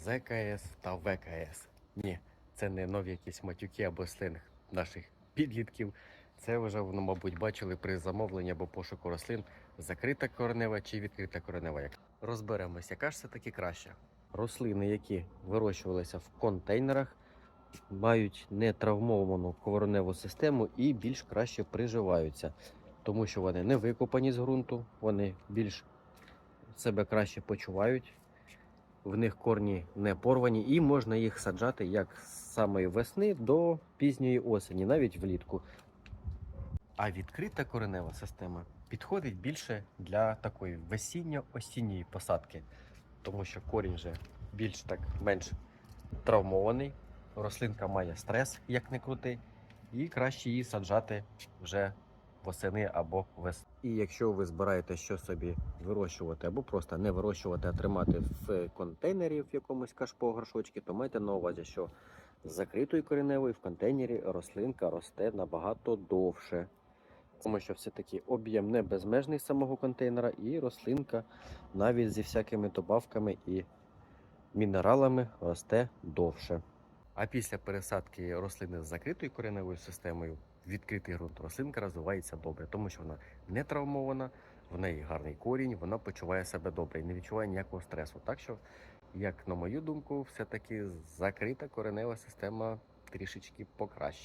ЗКС та ВКС. Ні, це не нові якісь матюки або сленг наших підлітків. Це вже воно, мабуть, бачили при замовленні або пошуку рослин закрита коренева чи відкрита коренева. Розберемось, яка ж все таки краща. Рослини, які вирощувалися в контейнерах, мають нетравмовану кореневу систему і більш краще приживаються, тому що вони не викопані з ґрунту, вони більш себе краще почувають, в них корні не порвані, і можна їх саджати як з самої весни до пізньої осені, навіть влітку. А відкрита коренева система підходить більше для такої весінньо-осінньої посадки, тому що корінь вже більш так менш травмований, рослинка має стрес, як не крути, і краще її саджати вже восени або весни. І якщо ви збираєте що собі вирощувати або просто не вирощувати, а тримати в контейнері в якомусь кашпо горшочки, то майте на увазі, що з закритою кореневою в контейнері рослинка росте набагато довше. Тому що все-таки об'єм не безмежний самого контейнера, і рослинка навіть зі всякими добавками і мінералами росте довше. А після пересадки рослини з закритою кореневою системою відкритий ґрунт рослинка розвивається добре, тому що вона не травмована, в неї гарний корінь, вона почуває себе добре і не відчуває ніякого стресу. Так що, як на мою думку, все-таки закрита коренева система трішечки покраще.